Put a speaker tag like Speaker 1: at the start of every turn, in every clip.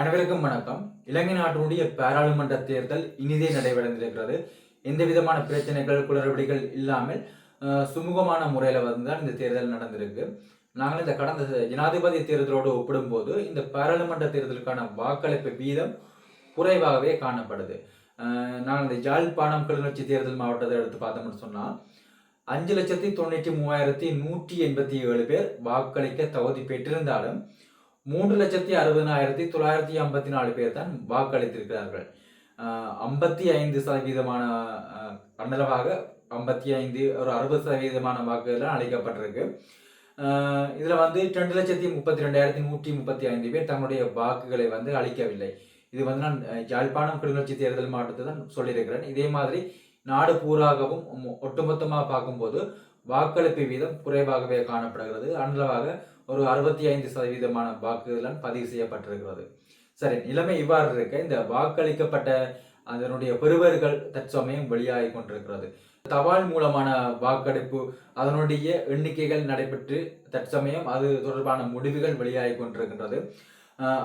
Speaker 1: அனைவருக்கும் வணக்கம். இலங்கை நாட்டினுடைய பாராளுமன்ற தேர்தல் இனிதே நடைபெறந்திருக்கிறது. எந்த விதமான பிரச்சனைகள் குளறுபடிகள் இல்லாமல் சுமூகமான முறையில் வந்து தான் இந்த தேர்தல் நடந்திருக்கு. நாங்கள் இந்த கடந்த ஜனாதிபதி தேர்தலோடு ஒப்பிடும்போது இந்த பாராளுமன்ற தேர்தலுக்கான வாக்களிப்பு வீதம் குறைவாகவே காணப்படுது. நாங்கள் இந்த யாழ்ப்பாணம் கிளர்ச்சி தேர்தல் மாவட்டத்தை எடுத்து பார்த்தோம்னு சொன்னால் அஞ்சு லட்சத்தி தொண்ணூற்றி மூவாயிரத்தி நூற்றி எண்பத்தி ஏழு பேர் வாக்களிக்க தகுதி பெற்றிருந்தாலும் மூன்று லட்சத்தி அறுபதாயிரத்தி தொள்ளாயிரத்தி ஐம்பத்தி நாலு பேர் தான் வாக்களித்திருக்கிறார்கள். ஐம்பத்தி ஐந்து சதவீதமான ஆஹ், ஐம்பத்தி ஐந்து ஒரு அறுபது சதவீதமான வாக்குகள் அளிக்கப்பட்டிருக்கு. இதில் வந்து ரெண்டு லட்சத்தி முப்பத்தி ரெண்டாயிரத்தி நூற்றி முப்பத்தி ஐந்து பேர் தங்களுடைய வாக்குகளை வந்து அளிக்கவில்லை. இது வந்து நான் அஹ், யாழ்ப்பாணம் கிளிநொச்சி தேர்தல் மாவட்டத்தை தான் சொல்லியிருக்கிறேன். இதே மாதிரி நாடு பூராகவும் ஒட்டுமொத்தமாக பார்க்கும்போது வாக்களிப்பு வீதம் குறைவாகவே காணப்படுகிறது. அன்றவாக ஒரு அறுபத்தி ஐந்து சதவீதமான வாக்குகள் பதிவு செய்யப்பட்டிருக்கிறது. சரி நிலைமை இவ்வாறு இருக்க இந்த வாக்களிக்கப்பட்ட அதனுடைய பெறுவர்கள் தற்சமயம் வெளியாகி கொண்டிருக்கிறது. தபால் மூலமான வாக்கெடுப்பு அதனுடைய எண்ணிக்கைகள் நடைபெற்று தற்சமயம் அது தொடர்பான முடிவுகள் வெளியாகி கொண்டிருக்கின்றது.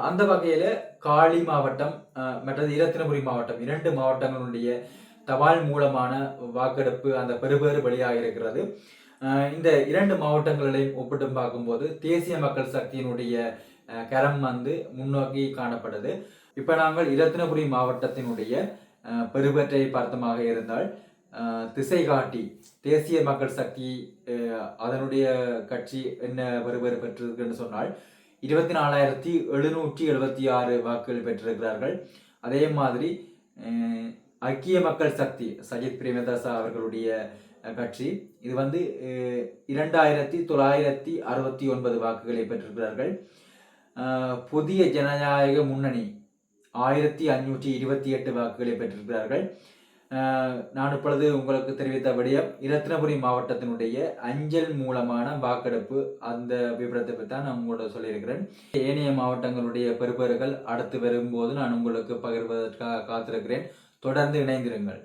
Speaker 1: அந்த வகையில காளி மாவட்டம் மற்றது இரத்தினபுரி மாவட்டம் இரண்டு மாவட்டங்களுடைய தபால் மூலமான வாக்கெடுப்பு அந்த பெறுபேறு வழியாக இருக்கிறது. இந்த இரண்டு மாவட்டங்களையும் ஒப்பிட்டு பார்க்கும்போது தேசிய மக்கள் சக்தியினுடைய கரம் வந்து முன்னோக்கி காணப்படுது. இப்போ நாங்கள் இரத்தினபுரி மாவட்டத்தினுடைய அஹ், பெருபற்றை பார்த்தமாக இருந்தால் திசை காட்டி தேசிய மக்கள் சக்தி அதனுடைய கட்சி என்ன பெறுபேறு பெற்றிருக்குன்னு சொன்னால் இருபத்தி நாலாயிரத்தி எழுநூற்றி எழுபத்தி ஆறு வாக்குகள் பெற்றிருக்கிறார்கள். அதே மாதிரி ஐக்கிய மக்கள் சக்தி சஜித் பிரேமதாசா அவர்களுடைய கட்சி. இது வந்து இரண்டாயிரத்தி தொள்ளாயிரத்தி அறுபத்தி ஒன்பது வாக்குகளை பெற்றிருக்கிறார்கள். புதிய ஜனநாயக முன்னணி ஆயிரத்தி அஞ்சூற்றி இருபத்தி எட்டு வாக்குகளை பெற்றிருக்கிறார்கள். நான் இப்பொழுது உங்களுக்கு தெரிவித்த விடயம் இரத்தினபுரி மாவட்டத்தினுடைய அஞ்சல் மூலமான வாக்கெடுப்பு. அந்த விவரத்தை பற்றி தான் நான் உங்களோட சொல்லியிருக்கிறேன். ஏனைய மாவட்டங்களுடைய பெறுபேறுகள் அடுத்து வரும்போது நான் உங்களுக்கு பகிர்வதற்காக காத்திருக்கிறேன். தொடர்ந்து இணைந்திருங்கள்.